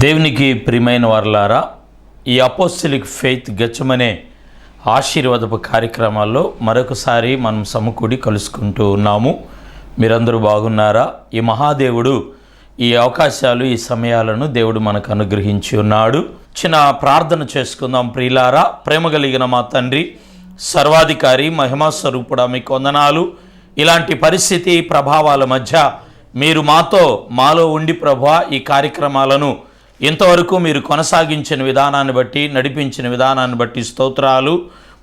దేవునికి ప్రియమైన వారలారా ఈ అపోస్టిలిక్ ఫెయిత్ గచ్చమనే ఆశీర్వాదపు కార్యక్రమాల్లో మరొకసారి మనం సమకూడి కలుసుకుంటూ ఉన్నాము. మీరందరూ బాగున్నారా? ఈ మహాదేవుడు ఈ అవకాశాలు ఈ సమయాలను దేవుడు మనకు అనుగ్రహించి ఉన్నాడు. చిన్న ప్రార్థన చేసుకుందాం ప్రియులారా. ప్రేమ కలిగిన మా తండ్రి సర్వాధికారి మహిమా స్వరూపుడా మీకు వందనాలు. ఇలాంటి పరిస్థితి ప్రభావాల మధ్య మీరు మాతో మాలో ఉండి ప్రభా ఈ కార్యక్రమాలను ఇంతవరకు మీరు కొనసాగించిన విధానాన్ని బట్టి నడిపించిన విధానాన్ని బట్టి స్తోత్రాలు.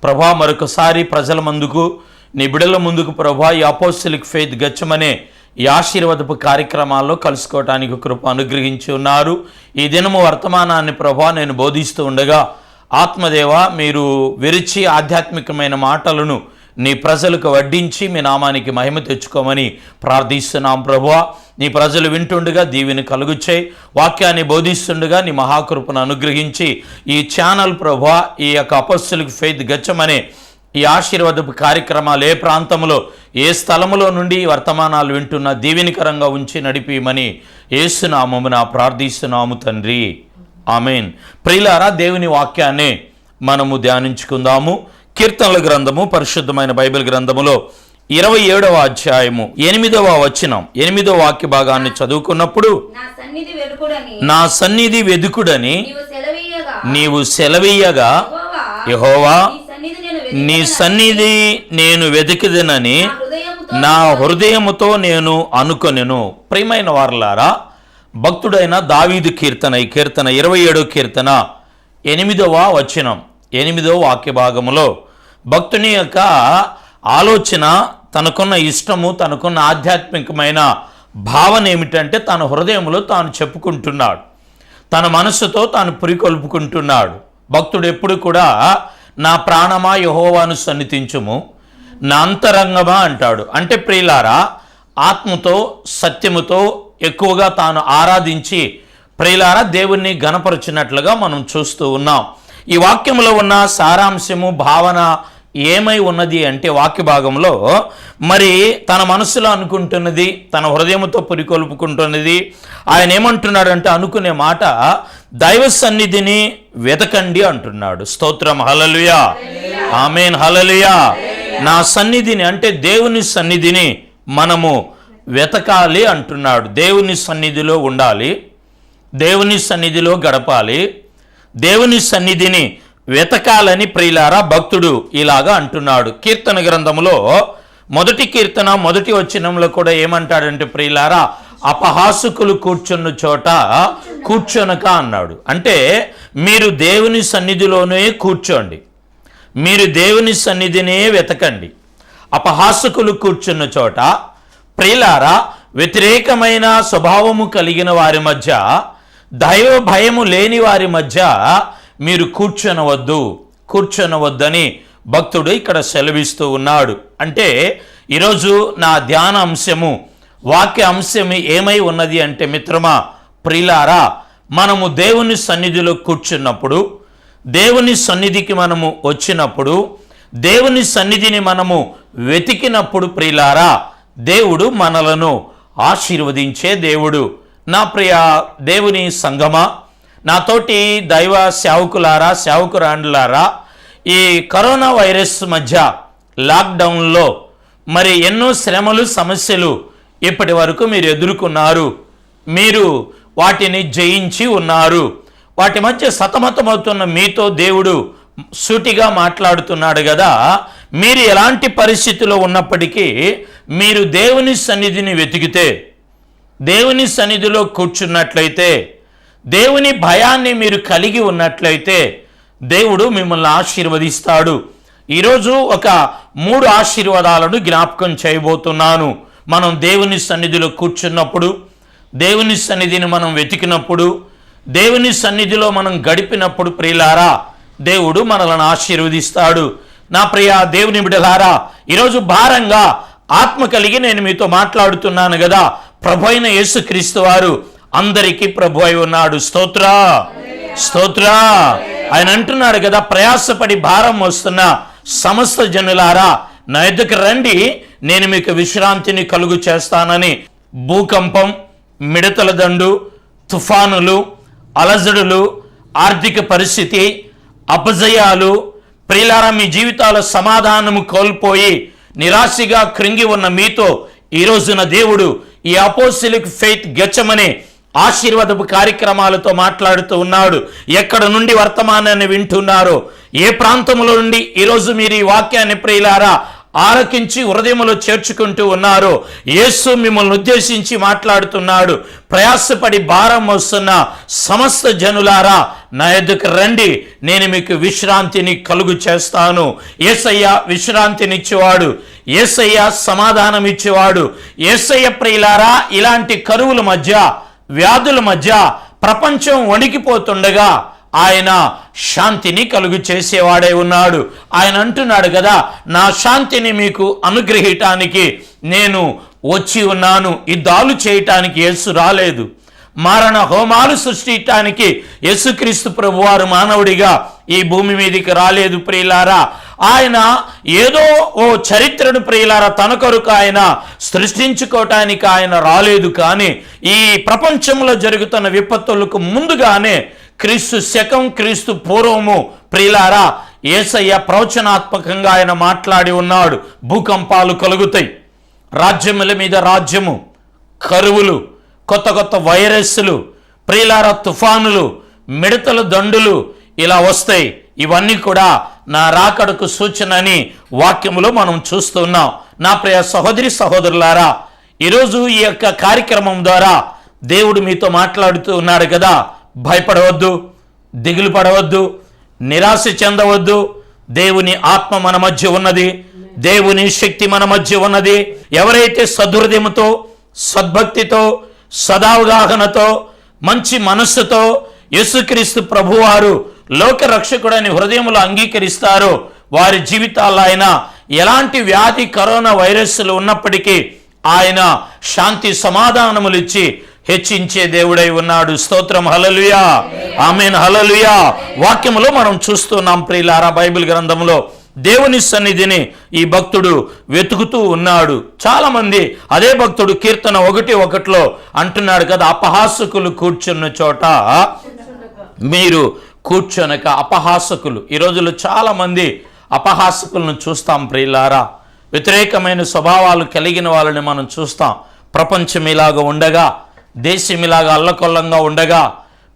ప్రభా మరొకసారి ప్రజల ముందుకు నీ బిడల ముందుకు ప్రభా ఈ అపోస్టలిక్ ఫెయిత్ గచ్చమనే ఈ ఆశీర్వాదపు కార్యక్రమాల్లో కలుసుకోవటానికి కృప అనుగ్రహించి ఉన్నారు. ఈ దినము వర్తమానాన్ని ప్రభా నేను బోధిస్తూ ఉండగా ఆత్మదేవ మీరు విరిచి ఆధ్యాత్మికమైన మాటలను నీ ప్రజలకు వడ్డించి మీ నామానికి మహిమ తెచ్చుకోమని ప్రార్థిస్తున్నాం ప్రభువా. నీ ప్రజలు వింటుండగా దీవిని కలుగుచ్చాయి వాక్యాన్ని బోధిస్తుండగా నీ మహాకృపను అనుగ్రహించి ఈ ఛానల్ ప్రభువా ఈ యొక్క అపస్సులకు ఫెయిత్ గచ్చమనే ఈ ఆశీర్వాదపు కార్యక్రమాలు ఏ ప్రాంతంలో ఏ స్థలములో నుండి వర్తమానాలు వింటున్న దీవెనికరంగా ఉంచి నడిపిమని ఏసునామమున ప్రార్థిస్తున్నాము తండ్రి. ఆమెన్. ప్రియులారా దేవుని వాక్యాన్ని మనము ధ్యానించుకుందాము. కీర్తనల గ్రంథము పరిశుద్ధమైన బైబిల్ గ్రంథములో ఇరవై ఏడవ అధ్యాయము ఎనిమిదవ వచనం ఎనిమిదవ వాక్య భాగాన్ని చదువుకున్నప్పుడు నా సన్నిధి వెదుకుడని నీవు సెలవీయగా. యెహోవా, నీ సన్నిధి నేను వెతికిదనని నా హృదయముతో నా హృదయముతో నేను అనుకొనెను. ప్రియమైన వారలారా భక్తుడైన దావీదు కీర్తన ఈ కీర్తన ఇరవై ఏడో కీర్తన ఎనిమిదవ వచనం. ఎనిమిదో వాక్య భాగములో భక్తుని యొక్క ఆలోచన తనకున్న ఇష్టము తనకున్న ఆధ్యాత్మికమైన భావన ఏమిటంటే తన హృదయంలో తాను చెప్పుకుంటున్నాడు. తన మనస్సుతో తాను పురికొల్పుకుంటున్నాడు భక్తుడు ఎప్పుడు కూడా నా ప్రాణమా యహోవాను సన్నిధించుము నా అంతరంగమా అంటాడు. అంటే ప్రియులారా ఆత్మతో సత్యముతో ఎక్కువగా తాను ఆరాధించి ప్రియులారా దేవుణ్ణి గణపరుచినట్లుగా మనం చూస్తూ ఉన్నాం. ఈ వాక్యంలో ఉన్న సారాంశము భావన ఏమై ఉన్నది అంటే వాక్య భాగంలో మరి తన మనసులో అనుకుంటున్నది తన హృదయంతో పురికొల్పుకుంటున్నది ఆయన ఏమంటున్నాడంటే అనుకునే మాట దైవ సన్నిధిని వెతకండి అంటున్నాడు. స్తోత్రం. హలలుయా ఆమెన్. హలలుయా నా సన్నిధిని అంటే దేవుని సన్నిధిని మనము వెతకాలి అంటున్నాడు. దేవుని సన్నిధిలో ఉండాలి దేవుని సన్నిధిలో గడపాలి దేవుని సన్నిధిని వెతకాలని ప్రియులారా భక్తుడు ఇలాగా అంటున్నాడు. కీర్తన గ్రంథములో మొదటి కీర్తన మొదటి వచనంలో కూడా ఏమంటాడంటే ప్రియులారా అపహాసుకులు కూర్చున్న చోట కూర్చొనక అన్నాడు. అంటే మీరు దేవుని సన్నిధిలోనే కూర్చోండి. మీరు దేవుని సన్నిధినే వెతకండి. అపహాసుకులు కూర్చున్న చోట ప్రియులారా వ్యతిరేకమైన స్వభావము కలిగిన వారి మధ్య దైవ భయము లేని వారి మధ్య మీరు కూర్చొనవద్దు కూర్చొనవద్దని భక్తుడు ఇక్కడ సెలవిస్తూ ఉన్నాడు. అంటే ఈరోజు నా ధ్యాన అంశము వాక్య అంశం ఏమై ఉన్నది అంటే మిత్రమా ప్రిలారా మనము దేవుని సన్నిధిలో కూర్చున్నప్పుడు దేవుని సన్నిధికి మనము వచ్చినప్పుడు దేవుని సన్నిధిని మనము వెతికినప్పుడు ప్రిలారా దేవుడు మనలను ఆశీర్వదించే దేవుడు. నా ప్రియ దేవుని సంగమా నాతోటి దైవ సేవకులారా సేవకురాండ్లారా ఈ కరోనా వైరస్ మధ్య లాక్డౌన్లో మరి ఎన్నో శ్రమలు సమస్యలు ఇప్పటి వరకు మీరు ఎదుర్కొన్నారు. మీరు వాటిని జయించి ఉన్నారు. వాటి మధ్య సతమతమవుతున్న మీతో దేవుడు సూటిగా మాట్లాడుతున్నాడు కదా మీరు ఎలాంటి పరిస్థితిలో ఉన్నప్పటికీ మీరు దేవుని సన్నిధిని వెతికితే దేవుని సన్నిధిలో కూర్చున్నట్లయితే దేవుని భయాన్ని మీరు కలిగి ఉన్నట్లయితే దేవుడు మిమ్మల్ని ఆశీర్వదిస్తాడు. ఈరోజు ఒక మూడు ఆశీర్వాదాలను జ్ఞాపకం చేయబోతున్నాను. మనం దేవుని సన్నిధిలో కూర్చున్నప్పుడు దేవుని సన్నిధిని మనం వెతికినప్పుడు దేవుని సన్నిధిలో మనం గడిపినప్పుడు ప్రియులారా దేవుడు మనలను ఆశీర్వదిస్తాడు. నా ప్రియ దేవుని బిడలారా ఈరోజు భారంగా ఆత్మ కలిగి నేను మీతో మాట్లాడుతున్నాను కదా. ప్రభు అయిన యేసుక్రీస్తు వారు అందరికీ ప్రభు అయి ఉన్నాడు. స్తోత్ర? స్తోత్ర? ఆయన అంటున్నాడు కదా ప్రయాసపడి భారం వస్తున్న సమస్త జనులారా నా ఎద్దుకు రండి నేను మీకు విశ్రాంతిని కలుగు చేస్తానని. భూకంపం మిడతల దండు తుఫానులు అలజడులు ఆర్థిక పరిస్థితి అపజయాలు ప్రియులారా మీ జీవితాల సమాధానము కోల్పోయి నిరాశగా కృంగి ఉన్న మీతో ఈ రోజున దేవుడు ఈ అపోసిలిక్ ఫెయిత్ గెచ్చమనే ఆశీర్వాదపు కార్యక్రమాలతో మాట్లాడుతూ ఉన్నాడు. ఎక్కడ నుండి వర్తమానాన్ని వింటున్నారో ఏ ప్రాంతంలో నుండి ఈరోజు మీరు ఈ వాక్యాన్ని ప్రియులారా ఆలకించి హృదయములో చేర్చుకుంటూ ఉన్నారు యేసు మిమ్మల్ని ఉద్దేశించి మాట్లాడుతున్నాడు. ప్రయాసపడి భారం వస్తున్న సమస్త జనులారా నా ఎద్దుకు రండి నేను మీకు విశ్రాంతిని కలుగు చేస్తాను. ఏసయ్య విశ్రాంతినిచ్చేవాడు ఏసయ్య సమాధానం ఇచ్చేవాడు ఏసయ్య ప్రియులారా ఇలాంటి కరువుల మధ్య వ్యాధుల మధ్య ప్రపంచం వణికిపోతుండగా ఆయన శాంతిని కలుగు చేసేవాడే ఉన్నాడు. ఆయన అంటున్నాడు కదా నా శాంతిని మీకు అనుగ్రహించటానికి నేను వచ్చి ఉన్నాను. ఈ దాలు చేయటానికి యేసు రాలేదు. మారణ హోమాలు సృష్టించడానికి యేసుక్రీస్తు ప్రభువారు మానవుడిగా ఈ భూమి మీదకి రాలేదు ప్రియులారా. ఆయన ఏదో ఓ చరిత్రను ప్రియులారా తన కొరకు ఆయన సృష్టించుకోవటానికి ఆయన రాలేదు కానీ ఈ ప్రపంచంలో జరుగుతున్న విపత్తులకు ముందుగానే క్రీస్తు శకం క్రీస్తు పూర్వము ప్రియులారా ఏసయ్య ప్రవచనాత్మకంగా ఆయన మాట్లాడి ఉన్నాడు. భూకంపాలు కలుగుతాయి. రాజ్యముల మీద రాజ్యము కరువులు కొత్త కొత్త వైరస్లు ప్రియులార తుఫానులు మిడతల దండులు ఇలా వస్తాయి. ఇవన్నీ కూడా నా రాకడకు సూచన అని వాక్యములో మనం చూస్తున్నాం. నా ప్రియ సహోదరి సహోదరులారా ఈరోజు ఈ యొక్క కార్యక్రమం ద్వారా దేవుడు మీతో మాట్లాడుతూ ఉన్నాడు కదా. భయపడవద్దు దిగులు పడవద్దు నిరాశ చెందవద్దు. దేవుని ఆత్మ మన మధ్య ఉన్నది. దేవుని శక్తి మన మధ్య ఉన్నది. ఎవరైతే సదృదయముతో సద్భక్తితో సదావగాహనతో మంచి మనస్సుతో యేసుక్రీస్తు ప్రభువారు లోక రక్షకుడని హృదయములో అంగీకరిస్తారో. వారి జీవితాల్లో ఆయన ఎలాంటి వ్యాధి కరోనా వైరస్లు ఉన్నప్పటికీ ఆయన శాంతి సమాధానములు ఇచ్చి హెచ్చించే దేవుడై ఉన్నాడు. స్తోత్రం. హలలుయా ఆమెన్. హలలుయా వాక్యములో మనం చూస్తున్నాం ప్రియులారా బైబిల్ గ్రంథంలో దేవుని సన్నిధిని ఈ భక్తుడు వెతుకుతూ ఉన్నాడు. చాలామంది అదే భక్తుడు కీర్తన ఒకటి ఒకటిలో అంటున్నాడు కదా అపహాసకులు కూర్చున్న చోట మీరు కూర్చొనక అపహాసకులు. ఈ రోజుల్లో చాలామంది అపహాసకులను చూస్తాం ప్రియులారా. వ్యతిరేకమైన స్వభావాలు కలిగిన వాళ్ళని మనం చూస్తాం. ప్రపంచం ఇలాగ ఉండగా దేశం ఇలాగ అల్లకొల్లంగా ఉండగా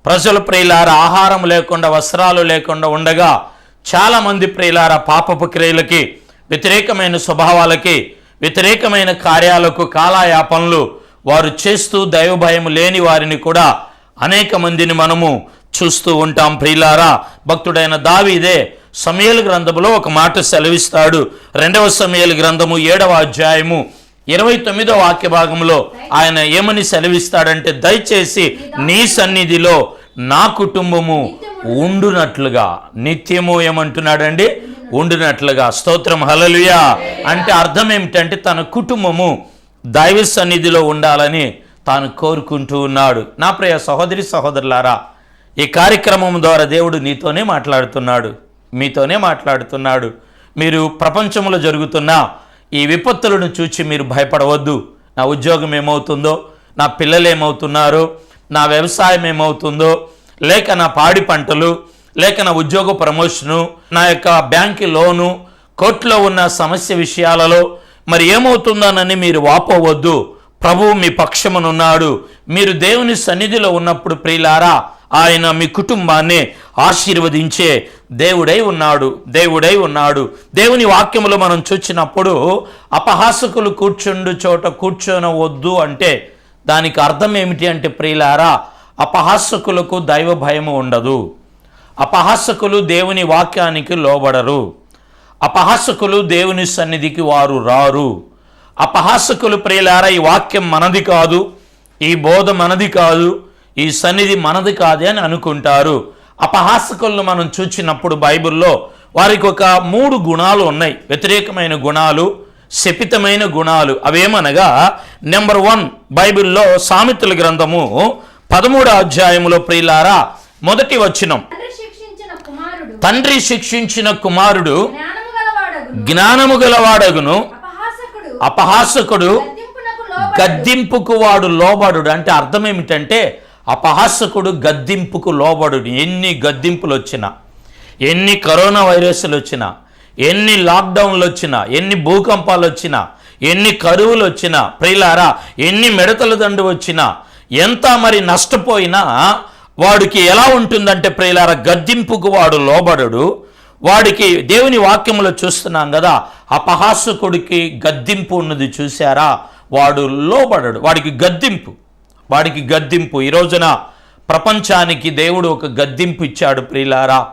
ప్రజలు ప్రియులారా ఆహారం లేకుండా వస్త్రాలు లేకుండా ఉండగా చాలామంది ప్రియులార పాపపు క్రియలకి వ్యతిరేకమైన స్వభావాలకి వ్యతిరేకమైన కార్యాలకు కాలాయాపనలు వారు చేస్తూ దైవభయం లేని వారిని కూడా అనేక మందిని మనము చూస్తూ ఉంటాం ప్రియులారా. భక్తుడైన దావీదే సమయలు గ్రంథములో ఒక మాట సెలవిస్తాడు. రెండవ సమయలు గ్రంథము ఏడవ అధ్యాయము ఇరవై తొమ్మిదో వాక్య భాగంలో ఆయన ఏమని సెలవిస్తాడంటే దయచేసి నీ సన్నిధిలో నా కుటుంబము ఉండునట్లుగా నిత్యము ఏమంటున్నాడండి? ఉండునట్లుగా. స్తోత్రం హలలుయా అంటే అర్థం ఏమిటంటే తన కుటుంబము దైవ సన్నిధిలో ఉండాలని తాను కోరుకుంటూ ఉన్నాడు. నా ప్రియ సహోదరి సహోదరులారా ఈ కార్యక్రమం ద్వారా దేవుడు నీతోనే మాట్లాడుతున్నాడు. మీతోనే మాట్లాడుతున్నాడు. మీరు ప్రపంచంలో జరుగుతున్న ఈ విపత్తులను చూచి మీరు భయపడవద్దు. నా ఉద్యోగం ఏమవుతుందో నా పిల్లలు ఏమవుతున్నారో నా వ్యవసాయం ఏమవుతుందో లేక నా పాడి పంటలు లేక నా ఉద్యోగ ప్రమోషను నా యొక్క బ్యాంక్ లోను కోర్టులో ఉన్న సమస్య విషయాలలో మరి ఏమవుతుందోనని మీరు వాపోవద్దు. ప్రభువు మీ పక్షమునున్నాడు. మీరు దేవుని సన్నిధిలో ఉన్నప్పుడు ప్రియులారా ఆయన మీ కుటుంబాన్ని ఆశీర్వదించే దేవుడై ఉన్నాడు దేవుడై ఉన్నాడు. దేవుని వాక్యములో మనం చూచినప్పుడు అపహాసకులు కూర్చుండు చోట కూర్చొనవద్దు అంటే దానికి అర్థం ఏమిటి అంటే ప్రియులారా అపహాసకులకు దైవ భయము ఉండదు. అపహాసకులు దేవుని వాక్యానికి లోబడరు. అపహాసకులు దేవుని సన్నిధికి వారు రారు. అపహాసకులు ప్రియులారా ఈ వాక్యం మనది కాదు ఈ బోధ మనది కాదు ఈ సన్నిధి మనది కాదే అని అనుకుంటారు. అపహాసకులను మనం చూచినప్పుడు బైబిల్లో వారికి ఒక మూడు గుణాలు ఉన్నాయి. వ్యతిరేకమైన గుణాలు శపితమైన గుణాలు. అవేమనగా నెంబర్ వన్ బైబిల్లో సామెతల గ్రంథము పదమూడో అధ్యాయములో ప్రియులారా మొదటి వచనం. తండ్రి శిక్షించిన కుమారుడు జ్ఞానము గలవాడగును. అపహాసకుడు గద్దింపుకు వాడు లోబడు అంటే అర్థం ఏమిటంటే అపహాసకుడు గద్దింపుకు లోబడు ఎన్ని గద్దింపులు వచ్చినా ఎన్ని కరోనా వైరస్లు వచ్చినా ఎన్ని లాక్డౌన్లు వచ్చినా ఎన్ని భూకంపాలు వచ్చినా ఎన్ని కరువులు వచ్చినా ప్రియులారా ఎన్ని మిడతల దండు వచ్చినా ఎంత మరి నష్టపోయినా వాడికి ఎలా ఉంటుందంటే ప్రియులార గద్దింపుకు వాడు లోబడడు. వాడికి దేవుని వాక్యంలో చూస్తున్నాం కదా అపహాసకుడికి గద్దింపు ఉన్నది చూశారా? వాడు లోబడడు. వాడికి గద్దింపు. వాడికి గద్దింపు. ఈ రోజున ప్రపంచానికి దేవుడు ఒక గద్దింపు ఇచ్చాడు ప్రియులారా.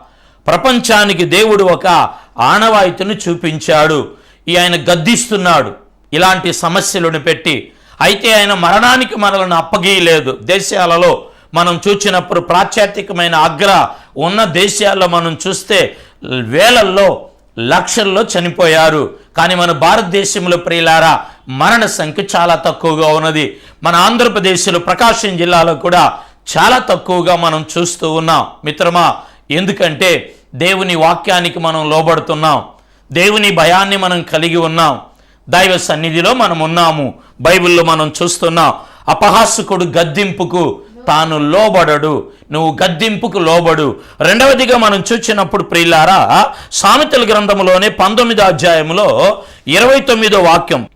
ప్రపంచానికి దేవుడు ఒక ఆనవాయితీని చూపించాడు. ఈ ఆయన గద్దిస్తున్నాడు. ఇలాంటి సమస్యలను పెట్టి అయితే ఆయన మరణానికి మనలను అప్పగీయలేదు. దేశాలలో మనం చూచినప్పుడు ప్రాచాత్యకమైన అగ్ర ఉన్న దేశాల్లో మనం చూస్తే వేలల్లో లక్షల్లో చనిపోయారు. కానీ మన భారతదేశంలో ప్రియులారా మరణ సంఖ్య చాలా తక్కువగా ఉన్నది. మన ఆంధ్రప్రదేశ్లో ప్రకాశం జిల్లాలో కూడా చాలా తక్కువగా మనం చూస్తూ ఉన్నాం. మిత్రమా ఎందుకంటే దేవుని వాక్యానికి మనం లోబడుతున్నాం. దేవుని భయాన్ని మనం కలిగి ఉన్నాం. దైవ సన్నిధిలో మనం ఉన్నాము. బైబిల్లో మనం చూస్తున్నాం. అపహాసకుడు గద్దింపుకు తాను లోబడడు. నువ్వు గద్దింపుకు లోబడు. రెండవదిగా మనం చూచినప్పుడు ప్రియులారా సామెతల గ్రంథంలోనే పంతొమ్మిదో అధ్యాయంలో ఇరవై తొమ్మిదో వాక్యం.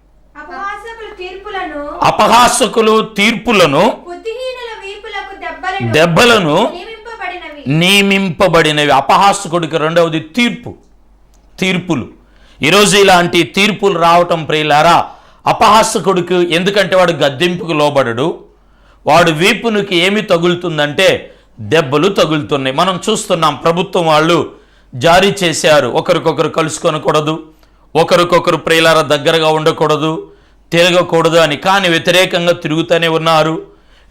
అపహాసకుల తీర్పులను దెబ్బలను నియమింపబడినవి. అపహాసకుడికి రెండవది తీర్పు. తీర్పులు. ఈరోజు ఇలాంటి తీర్పులు రావటం ప్రియులారా అపహాసకుడికి ఎందుకంటే వాడు గద్దెంపుకు లోబడడు వాడు వీపునికి ఏమి తగులుతుందంటే దెబ్బలు తగులుతున్నాయి. మనం చూస్తున్నాం ప్రభుత్వం వాళ్ళు జారీ చేశారు. ఒకరికొకరు కలుసుకొనకూడదు ఒకరికొకరు ప్రియులార దగ్గరగా ఉండకూడదు తిరగకూడదు అని. కానీ వ్యతిరేకంగా తిరుగుతూనే ఉన్నారు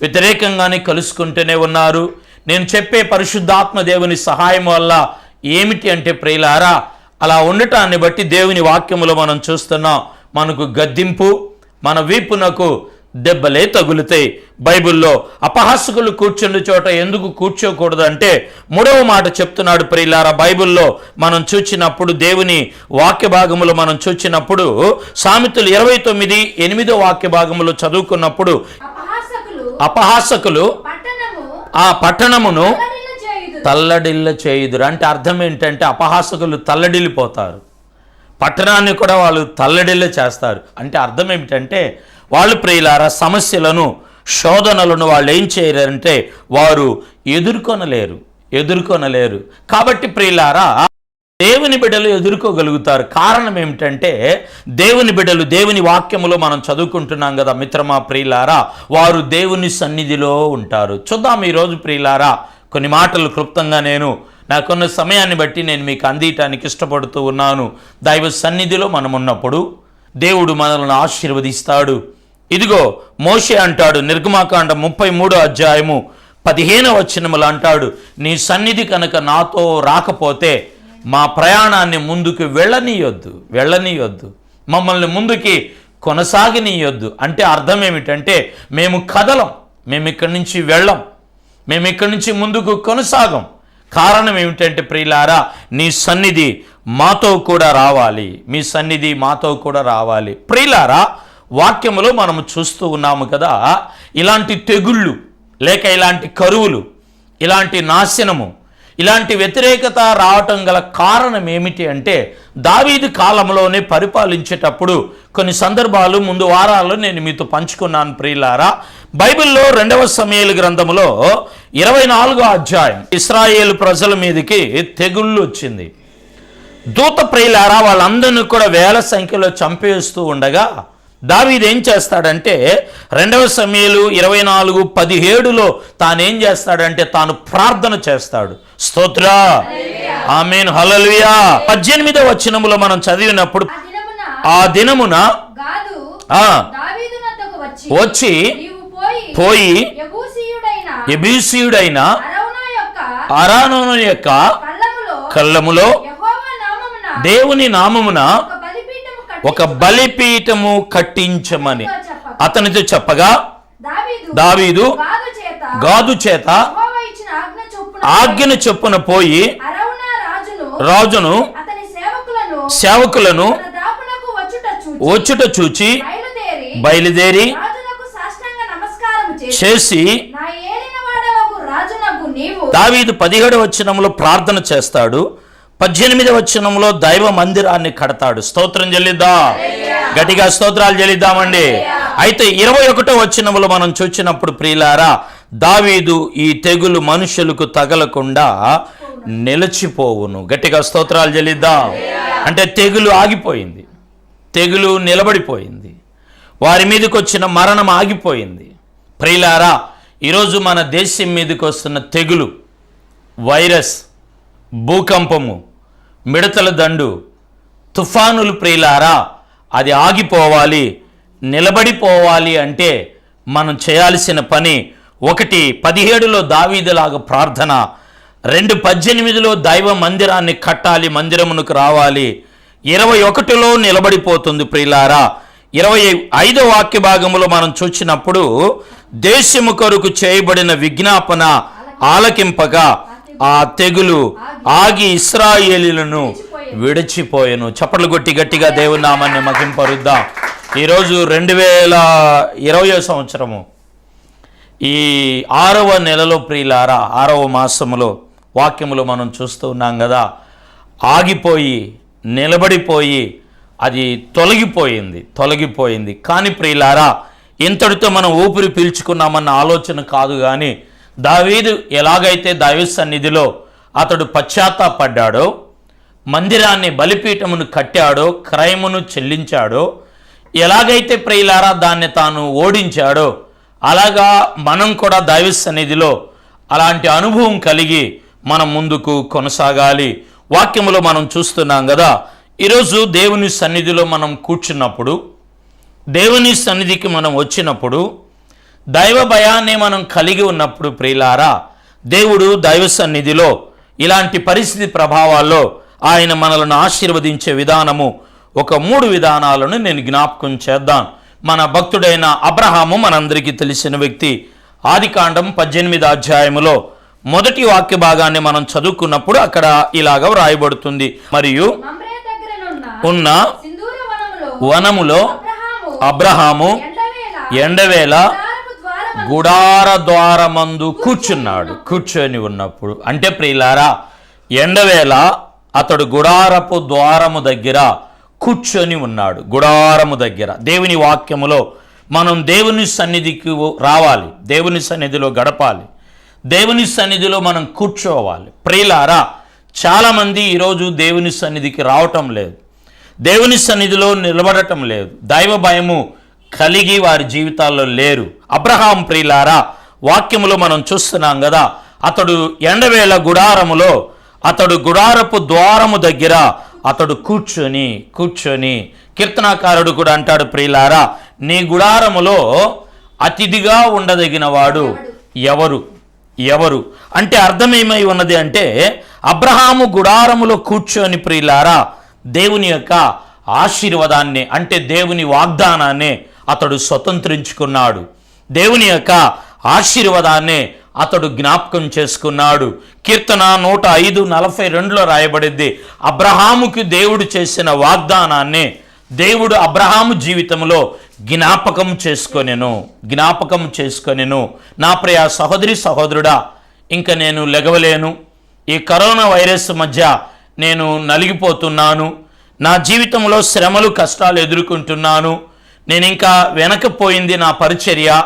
వ్యతిరేకంగానే కలుసుకుంటూనే ఉన్నారు. నేను చెప్పే పరిశుద్ధాత్మ దేవుని సహాయం వల్ల ఏమిటి అంటే ప్రియులారా అలా ఉండటాన్ని బట్టి దేవుని వాక్యములో మనం చూస్తున్నాం. మనకు గద్దింపు మన వీపునకు దెబ్బలే తగులుతాయి. బైబిల్లో అపహాసకులు కూర్చుండి చోట ఎందుకు కూర్చోకూడదు అంటే మూడవ మాట చెప్తున్నాడు ప్రియులారా బైబిల్లో మనం చూచినప్పుడు దేవుని వాక్య భాగములో మనం చూచినప్పుడు సామెతలు ఇరవై తొమ్మిది ఎనిమిదో వాక్య భాగములో చదువుకున్నప్పుడు అపహాసకులు ఆ పట్టణమును తల్లడిల్లు చేయుదురు. అంటే అర్థం ఏంటంటే అపహాసకులు తల్లడిల్లిపోతారు. పట్టణాన్ని కూడా వాళ్ళు తల్లడిల్ల చేస్తారు. అంటే అర్థం ఏమిటంటే వాళ్ళు ప్రియులారా సమస్యలను శోధనలను వాళ్ళు ఏం చేయరంటే వారు ఎదుర్కొనలేరు ఎదుర్కొనలేరు. కాబట్టి ప్రియులారా దేవుని బిడ్డలు ఎదుర్కోగలుగుతారు. కారణం ఏమిటంటే దేవుని బిడ్డలు దేవుని వాక్యములో మనం చదువుకుంటున్నాం కదా మిత్రమా ప్రియులారా వారు దేవుని సన్నిధిలో ఉంటారు. చూద్దాం ఈరోజు ప్రియులారా కొన్ని మాటలు క్లుప్తంగా నేను నాకున్న సమయాన్ని బట్టి నేను మీకు అందియటానికి ఇష్టపడుతూ ఉన్నాను. దైవ సన్నిధిలో మనం ఉన్నప్పుడు దేవుడు మనల్ని ఆశీర్వదిస్తాడు. ఇదిగో మోషే అంటాడు నిర్గమాకాండ ముప్పై మూడో అధ్యాయము పదిహేను వచనములు అంటాడు నీ సన్నిధి కనుక నాతో రాకపోతే మా ప్రయాణాన్ని ముందుకు వెళ్ళనీయొద్దు వెళ్ళనీయొద్దు. మమ్మల్ని ముందుకి కొనసాగనీయొద్దు. అంటే అర్థం ఏమిటంటే మేము కదలం మేము ఇక్కడి నుంచి వెళ్ళం మేము ఇక్కడి నుంచి ముందుకు కొనసాగం. కారణం ఏమిటంటే ప్రియులారా నీ సన్నిధి మాతో కూడా రావాలి. మీ సన్నిధి మాతో కూడా రావాలి. ప్రియులారా వాక్యములో మనము చూస్తూ ఉన్నాము కదా ఇలాంటి తెగుళ్ళు లేక ఇలాంటి కరువులు ఇలాంటి నాశనము ఇలాంటి వ్యతిరేకత రావటం గల కారణం ఏమిటి అంటే దావీదు కాలంలోనే పరిపాలించేటప్పుడు కొన్ని సందర్భాలు ముందు వారాల్లో నేను మీతో పంచుకున్నాను ప్రియులారా. బైబిల్లో రెండవ సమయాల గ్రంథములో ఇరవై నాలుగో అధ్యాయం ఇస్రాయేల్ ప్రజల మీదకి తెగుళ్ళు వచ్చింది. దూత ప్రియులారా వాళ్ళందరినీ కూడా వేల సంఖ్యలో చంపేస్తూ ఉండగా దావీదు ఏం చేస్తాడంటే రెండవ సమయలు ఇరవై నాలుగు పదిహేడులో తానేం చేస్తాడంటే తాను ప్రార్థన చేస్తాడు. స్తోత్ర. ఆమెన్. హలలుయా పద్దెనిమిదవ వచనములో మనం చదివినప్పుడు ఆ దినమున వచ్చి పోయి ఎబీసీయుడైన అరౌనా యొక్క అరానోను యొక్క కళ్ళములో దేవుని నామమున ఒక బలిపీఠము కట్టించమని. అతనితో చెప్పగా దావీదు గాదు చేత ఆజ్ఞను చొప్పున పోయి రాజును సేవకులను వచ్చుట చూచి బయలుదేరి చేసి దావీదు పదిహేడు వచనంలో ప్రార్థన చేస్తాడు. పద్దెనిమిది వచనంలో దైవ మందిరాన్ని కడతాడు. స్తోత్రం చెల్లిద్దాం. గట్టిగా స్తోత్రాలు చెల్లిద్దామండి. అయితే ఇరవై ఒకటో వచనంలో మనం చూచినప్పుడు ప్రియులారా దావీదు ఈ తెగులు మనుషులకు తగలకుండా నిలిచిపోవును. గట్టిగా స్తోత్రాలు చెల్లిద్దాం. అంటే తెగులు ఆగిపోయింది. తెగులు నిలబడిపోయింది. వారి మీదకి వచ్చిన మరణం ఆగిపోయింది. ప్రియులారా ఈరోజు మన దేశం మీదకి వస్తున్న తెగులు వైరస్ భూకంపము మిడతల దండు. తుఫానులు ప్రియులారా అది ఆగిపోవాలి నిలబడిపోవాలి అంటే మనం చేయాల్సిన పని ఒకటి పదిహేడులో దావీదులాగా ప్రార్థన రెండు పద్దెనిమిదిలో దైవ మందిరాన్ని కట్టాలి మందిరమునకు రావాలి. ఇరవై ఒకటిలో నిలబడిపోతుంది ప్రియులారా. ఇరవై ఐదో వాక్య భాగంలో మనం చూచినప్పుడు దేశము కొరకు చేయబడిన విజ్ఞాపన ఆలకింపగా ఆ తెగులు ఆగి ఇస్రాయేలీలను విడిచిపోయెను. చప్పట్లు కొట్టి గట్టిగా దేవుని నామాన్ని మహింపరుద్దాం. ఈరోజు రెండు వేల ఇరవయో సంవత్సరము. ఈ ఆరవ నెలలో ప్రియులారా ఆరవ మాసములో వాక్యములో మనం చూస్తూ ఉన్నాం కదా ఆగిపోయి నిలబడిపోయి అది తొలగిపోయింది తొలగిపోయింది. కానీ ప్రియులారా ఇంతటితో మనం ఊపిరి పీల్చుకున్నామన్న ఆలోచన కాదు కానీ దావీదు ఎలాగైతే దావీదు సన్నిధిలో అతడు పశ్చాత్తాపడ్డాడో మందిరాన్ని బలిపీఠమును కట్టాడో క్రయమును చెల్లించాడో ఎలాగైతే ప్రియులారా దాన్ని తాను ఓడించాడో అలాగా మనం కూడా దైవ సన్నిధిలో అలాంటి అనుభవం కలిగి మనం ముందుకు కొనసాగాలి. వాక్యములో మనం చూస్తున్నాం కదా ఈరోజు దేవుని సన్నిధిలో మనం కూర్చున్నప్పుడు దేవుని సన్నిధికి మనం వచ్చినప్పుడు దైవ భయాన్ని మనం కలిగి ఉన్నప్పుడు ప్రియులారా దేవుడు దైవ సన్నిధిలో ఇలాంటి పరిస్థితి ప్రభావాల్లో ఆయన మనలను ఆశీర్వదించే విధానము ఒక మూడు విధానాలను నేను జ్ఞాపకం చేద్దాం. మన భక్తుడైన అబ్రహాము మనందరికీ తెలిసిన వ్యక్తి. ఆదికాండం పద్దెనిమిది అధ్యాయములో మొదటి వాక్య భాగాన్ని మనం చదువుకున్నప్పుడు అక్కడ ఇలాగ వ్రాయబడుతుంది. మరియు ఉన్న వనములో అబ్రహాము ఎండవేళ గుడార ద్వారమందు కూర్చున్నాడు. కూర్చొని ఉన్నప్పుడు. అంటే ప్రియులారా ఎండవేళ అతడు గుడారపు ద్వారము దగ్గర కూర్చొని ఉన్నాడు. గుడారము దగ్గర. దేవుని వాక్యములో మనం దేవుని సన్నిధికి రావాలి. దేవుని సన్నిధిలో గడపాలి. దేవుని సన్నిధిలో మనం కూర్చోవాలి. ప్రియులారా చాలామంది ఈరోజు దేవుని సన్నిధికి రావటం లేదు. దేవుని సన్నిధిలో నిలబడటం లేదు. దైవ భయము కలిగి వారి జీవితాల్లో లేరు. అబ్రహాం ప్రియులారా వాక్యములో మనం చూస్తున్నాం కదా అతడు ఎండవేళ గుడారములో అతడు గుడారపు ద్వారము దగ్గర అతడు కూర్చొని కూర్చొని కీర్తనాకారుడు కూడా అంటాడు ప్రియులారా నీ గుడారములో అతిథిగా ఉండదగిన వాడు ఎవరు? ఎవరు? అంటే అర్థమేమై ఉన్నది అంటే అబ్రహాము గుడారములో కూర్చొని ప్రియులారా దేవుని యొక్క ఆశీర్వాదాన్ని అంటే దేవుని వాగ్దానాన్ని అతడు స్వతంత్రించుకున్నాడు. దేవుని యొక్క ఆశీర్వాదాన్ని అతడు జ్ఞాపకం చేసుకున్నాడు. కీర్తన నూట ఐదు నలభై రెండులో రాయబడింది అబ్రహాముకి దేవుడు చేసిన వాగ్దానాన్ని దేవుడు అబ్రహాము జీవితంలో జ్ఞాపకం చేసుకొనెను జ్ఞాపకం చేసుకొనెను. నా ప్రియ సహోదరి సహోదరుడా ఇంకా నేను లెగవలేను. ఈ కరోనా వైరస్ మధ్య నేను నలిగిపోతున్నాను. నా జీవితంలో శ్రమలు కష్టాలు ఎదుర్కొంటున్నాను. నేను ఇంకా వెనకపోయింది నా పరిచర్య.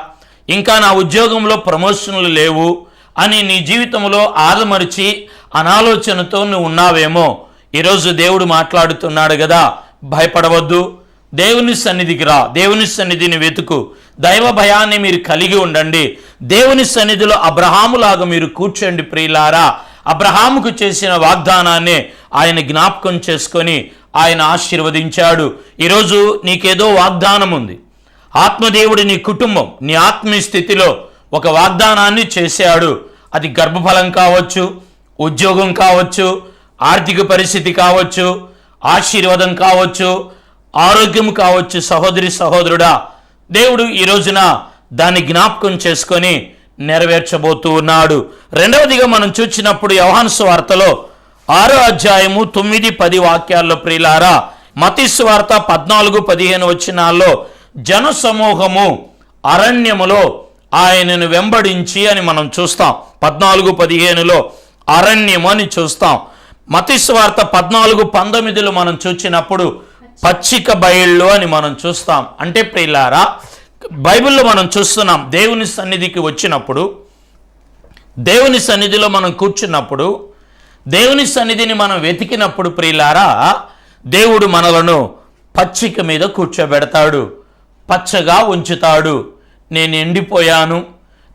ఇంకా నా ఉద్యోగంలో ప్రమోషన్లు లేవు అని నీ జీవితంలో ఆదమరిచి అనాలోచనతో నువ్వు ఉన్నావేమో. ఈరోజు దేవుడు మాట్లాడుతున్నాడు కదా భయపడవద్దు. దేవుని సన్నిధికి రా దేవుని సన్నిధిని వెతుకు. దైవ భయాన్ని మీరు కలిగి ఉండండి. దేవుని సన్నిధిలో అబ్రహాములాగా మీరు కూర్చోండి ప్రియులారా. అబ్రహాముకు చేసిన వాగ్దానాన్ని ఆయన జ్ఞాపకం చేసుకొని ఆయన ఆశీర్వదించాడు. ఈరోజు నీకేదో వాగ్దానం ఉంది. ఆత్మదేవుడి నీ కుటుంబం నీ ఆత్మీయ స్థితిలో ఒక వాగ్దానాన్ని చేశాడు. అది గర్భఫలం కావచ్చు ఉద్యోగం కావచ్చు ఆర్థిక పరిస్థితి కావచ్చు ఆశీర్వాదం కావచ్చు ఆరోగ్యం కావచ్చు సహోదరి సహోదరుడా దేవుడు ఈ రోజున దాన్ని జ్ఞాపకం చేసుకొని నెరవేర్చబోతూ ఉన్నాడు. రెండవదిగా మనం చూచినప్పుడు యవహాన్స్ వార్తలో ఆరో అధ్యాయము తొమ్మిది పది వాక్యాల్లో ప్రియులారా మతిస్వార్త పద్నాలుగు పదిహేను వచ్చినాల్లో జన సమూహము అరణ్యములో ఆయనను వెంబడించి అని మనం చూస్తాం. పద్నాలుగు పదిహేనులో అరణ్యం అని చూస్తాం. మతిస్వార్త పద్నాలుగు పంతొమ్మిదిలో మనం చూచినప్పుడు పచ్చిక బయళ్ళు అని మనం చూస్తాం. అంటే ప్రియులారా బైబిల్లో మనం చూస్తున్నాం దేవుని సన్నిధికి వచ్చినప్పుడు దేవుని సన్నిధిలో మనం కూర్చున్నప్పుడు దేవుని సన్నిధిని మనం వెతికినప్పుడు ప్రియులారా దేవుడు మనలను పచ్చిక మీద కూర్చోబెడతాడు. పచ్చగా ఉంచుతాడు. నేను ఎండిపోయాను.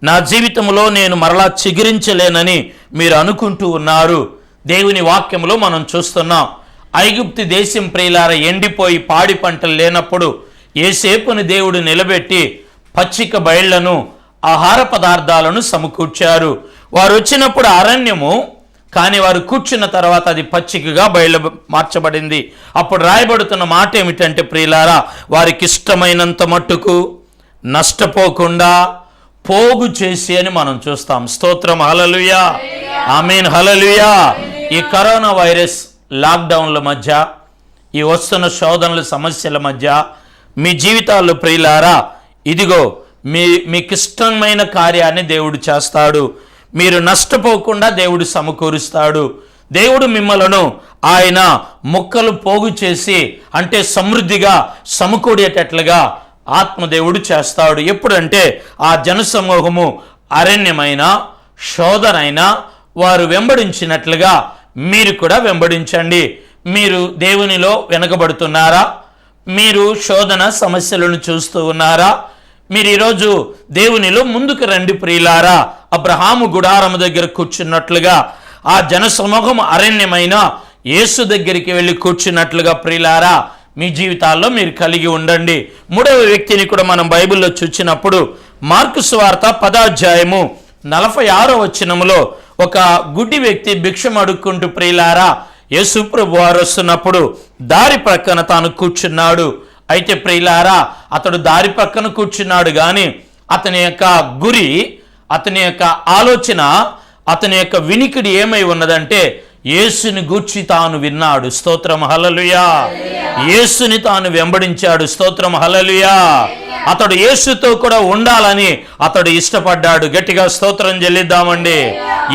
నా జీవితంలో నేను మరలా చిగురించలేనని మీరు అనుకుంటూ ఉన్నారు. దేవుని వాక్యంలో మనం చూస్తున్నాం. ఐగుప్తి దేశం ప్రియులార ఎండిపోయి పాడి పంటలు లేనప్పుడు ఏసేపుని దేవుడు నిలబెట్టి పచ్చిక బయళ్ళను ఆహార పదార్థాలను సమకూర్చారు. వారు వచ్చినప్పుడు అరణ్యము కానీ వారు కూర్చున్న తర్వాత అది పచ్చికగా బయలు మార్చబడింది. అప్పుడు రాయబడుతున్న మాట ఏమిటంటే ప్రియులారా వారికి ఇష్టమైనంత మట్టుకు నష్టపోకుండా పోగు చేసి అని మనం చూస్తాం. స్తోత్రం. హలలుయా ఆమెన్. హలలుయా ఈ కరోనా వైరస్ లాక్డౌన్ల మధ్య ఈ వస్తున్న శోధనల సమస్యల మధ్య మీ జీవితాల్లో ప్రియులారా ఇదిగో మీ మీకు ఇష్టమైన కార్యాన్ని దేవుడు చేస్తాడు. మీరు నష్టపోకుండా దేవుడు సమకూరుస్తాడు. దేవుడు మిమ్మలను ఆయన మొక్కలు పోగు చేసి అంటే సమృద్ధిగా సమకూడేటట్లుగా ఆత్మదేవుడు చేస్తాడు. ఎప్పుడంటే ఆ జనసమూహము అరణ్యమైన శోధనైనా వారు వెంబడించినట్లుగా మీరు కూడా వెంబడించండి. మీరు దేవునిలో వెనకబడుతున్నారా? మీరు శోధన సమస్యలను చూస్తూ ఉన్నారా? మీరు ఈరోజు దేవునిలో ముందుకు రండి ప్రియులారా. అబ్రహాము గుడారము దగ్గర కూర్చున్నట్లుగా ఆ జనసమూహం అరణ్యమైన యేసు దగ్గరికి వెళ్ళి కూర్చున్నట్లుగా ప్రియులారా మీ జీవితాల్లో మీరు కలిగి ఉండండి. మూడవ వ్యక్తిని కూడా మనం బైబిల్లో చూచినప్పుడు మార్కు స్వార్త పదాధ్యాయము నలభై ఆరో వచనములో ఒక గుడ్డి వ్యక్తి భిక్షం అడుక్కుంటూ ప్రియులారా యేసుప్రభు వారు వస్తున్నప్పుడు దారి ప్రక్కన తాను కూర్చున్నాడు. అయితే ప్రియులారా అతడు దారి పక్కన కూర్చున్నాడు కానీ అతని యొక్క గురి అతని యొక్క ఆలోచన అతని యొక్క వినికిడి ఏమై ఉన్నదంటే యేసుని గూర్చి తాను విన్నాడు. స్తోత్రం. హలలుయా యేసుని తాను వెంబడించాడు. స్తోత్రం. హలలుయా అతడు యేసుతో కూడా ఉండాలని అతడు ఇష్టపడ్డాడు. గట్టిగా స్తోత్రం చెల్లిద్దామండి.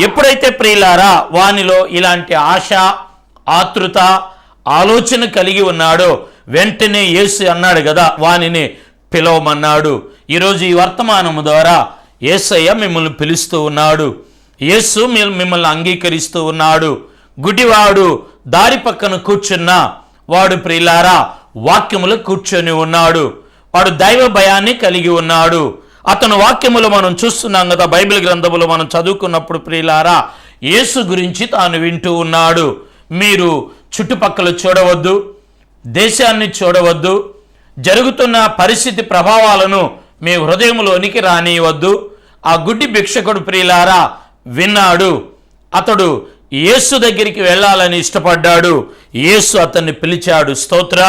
ఎప్పుడైతే ప్రియులారా వానిలో ఇలాంటి ఆశ ఆతృత ఆలోచన కలిగి ఉన్నాడో వెంటనే యేసు అన్నాడు కదా వానిని పిలవమన్నాడు. ఈరోజు ఈ వర్తమానము ద్వారా ఏసయ్య మిమ్మల్ని పిలుస్తూ ఉన్నాడు. యేసు మిమ్మల్ని అంగీకరిస్తూ ఉన్నాడు. గుడివాడు దారి పక్కన కూర్చున్న వాడు ప్రియులారా వాక్యములు కూర్చొని ఉన్నాడు. వాడు దైవ భయాన్ని కలిగి ఉన్నాడు. అతను వాక్యములు మనం చూస్తున్నాం కదా బైబిల్ గ్రంథములు మనం చదువుకున్నప్పుడు ప్రియులారా యేసు గురించి తాను వింటూ ఉన్నాడు. మీరు చుట్టుపక్కల చూడవద్దు. దేశాన్ని చూడవద్దు. జరుగుతున్న పరిస్థితి ప్రభావాలను మీ హృదయంలోనికి రానియవద్దు. ఆ గుడ్డి భిక్షకుడు ప్రియులారా విన్నాడు. అతడు యేసు దగ్గరికి వెళ్ళాలని ఇష్టపడ్డాడు. యేసు అతన్ని పిలిచాడు స్తోత్ర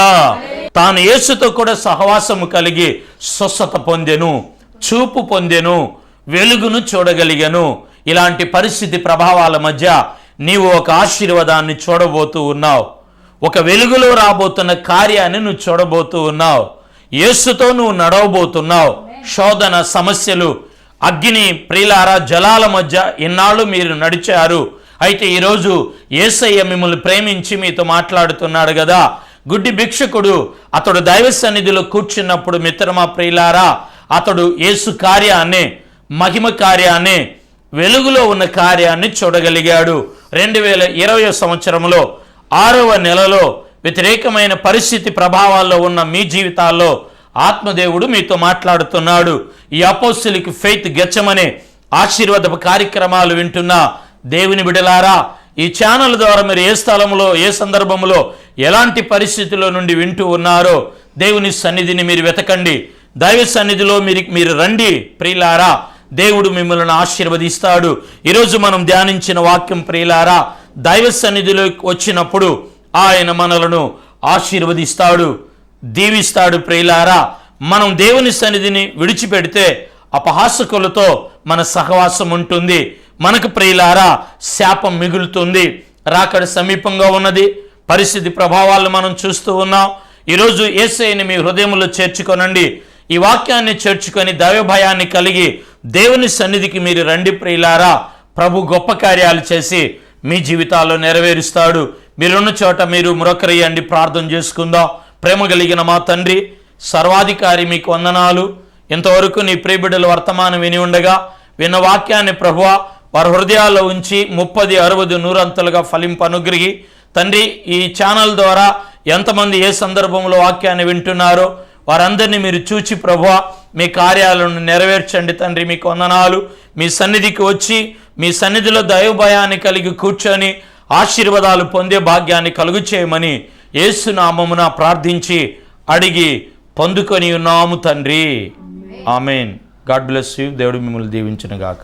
తాను యేసుతో కూడా సహవాసము కలిగి స్వస్థత పొందెను చూపు పొందెను వెలుగును చూడగలిగను. ఇలాంటి పరిస్థితి ప్రభావాల మధ్య నీవు ఒక ఆశీర్వాదాన్ని చూడబోతూ ఉన్నావు. ఒక వెలుగులో రాబోతున్న కార్యాన్ని నువ్వు చూడబోతూ ఉన్నావు. యేసుతో నువ్వు నడవబోతున్నావు. శోధన సమస్యలు అగ్ని ప్రిలార జలాల మధ్య ఇన్నాళ్ళు మీరు నడిచారు. అయితే ఈరోజు ఏసయ్య మిమ్మల్ని ప్రేమించి మీతో మాట్లాడుతున్నాడు కదా. గుడ్డి భిక్షకుడు అతడు దైవ సన్నిధిలో కూర్చున్నప్పుడు మిత్రమా ప్రియులారా అతడు యేసు కార్యాన్ని మహిమ కార్యాన్ని వెలుగులో ఉన్న కార్యాన్ని చూడగలిగాడు. రెండు వేల ఇరవై సంవత్సరంలో ఆరవ నెలలో వ్యతిరేకమైన పరిస్థితి ప్రభావాల్లో ఉన్న మీ జీవితాల్లో ఆత్మదేవుడు మీతో మాట్లాడుతున్నాడు. ఈ అపోస్తులకి ఫెయిత్ గెచ్చమనే ఆశీర్వాదపు కార్యక్రమాలు వింటున్న దేవుని బిడలారా ఈ ఛానల్ ద్వారా మీరు ఏ స్థలంలో ఏ సందర్భంలో ఎలాంటి పరిస్థితుల్లో నుండి వింటూ ఉన్నారో దేవుని సన్నిధిని మీరు వెతకండి. దైవ సన్నిధిలో మీరు మీరు రండి ప్రియులారా. దేవుడు మిమ్మల్ని ఆశీర్వదిస్తాడు. ఈరోజు మనం ధ్యానించిన వాక్యం ప్రియులారా దైవ సన్నిధిలోకి వచ్చినప్పుడు ఆయన మనలను ఆశీర్వదిస్తాడు దీవిస్తాడు ప్రియులారా. మనం దేవుని సన్నిధిని విడిచిపెడితే అపహాసకులతో మన సహవాసం ఉంటుంది. మనకు ప్రియులారా శాపం మిగులుతుంది. రాకడ సమీపంగా ఉన్నది. పరిస్థితి ప్రభావాలను మనం చూస్తూ ఉన్నాం. ఈరోజు ఏసైని మీ హృదయంలో చేర్చుకొనండి. ఈ వాక్యాన్ని చేర్చుకొని దైవభయాన్ని కలిగి దేవుని సన్నిధికి మీరు రండి ప్రియులారా. ప్రభు గొప్ప కార్యాలు చేసి మీ జీవితాల్లో నెరవేరుస్తాడు. మీరున్న చోట మీరు మురకరయ్యండి ప్రార్థన చేసుకుందాం. ప్రేమ కలిగిన మా తండ్రి సర్వాధికారి మీకు వందనాలు. ఇంతవరకు నీ ప్రియబిడ్డల వర్తమానం విని ఉండగా విన్న వాక్యాన్ని ప్రభువ వారి హృదయాల్లో ఉంచి ముప్పది అరవది నూరంతలుగా ఫలింపనుగ్రహి తండ్రి ఈ ఛానల్ ద్వారా ఎంతమంది ఏ సందర్భంలో వాక్యాన్ని వింటున్నారో వారందరినీ మీరు చూచి ప్రభువ మీ కార్యాలను నెరవేర్చండి. తండ్రి మీకు వందనాలు. మీ సన్నిధికి వచ్చి మీ సన్నిధిలో దైవభయాన్ని కలిగి కూర్చొని ఆశీర్వాదాలు పొందే భాగ్యాన్ని కలుగు చేయమని ఏసునామమున ప్రార్థించి అడిగి పొందుకొని ఉన్నాము తండ్రి. ఆమెన్. God bless you. దేవుడు మిమ్మల్ని దీవించిన గాక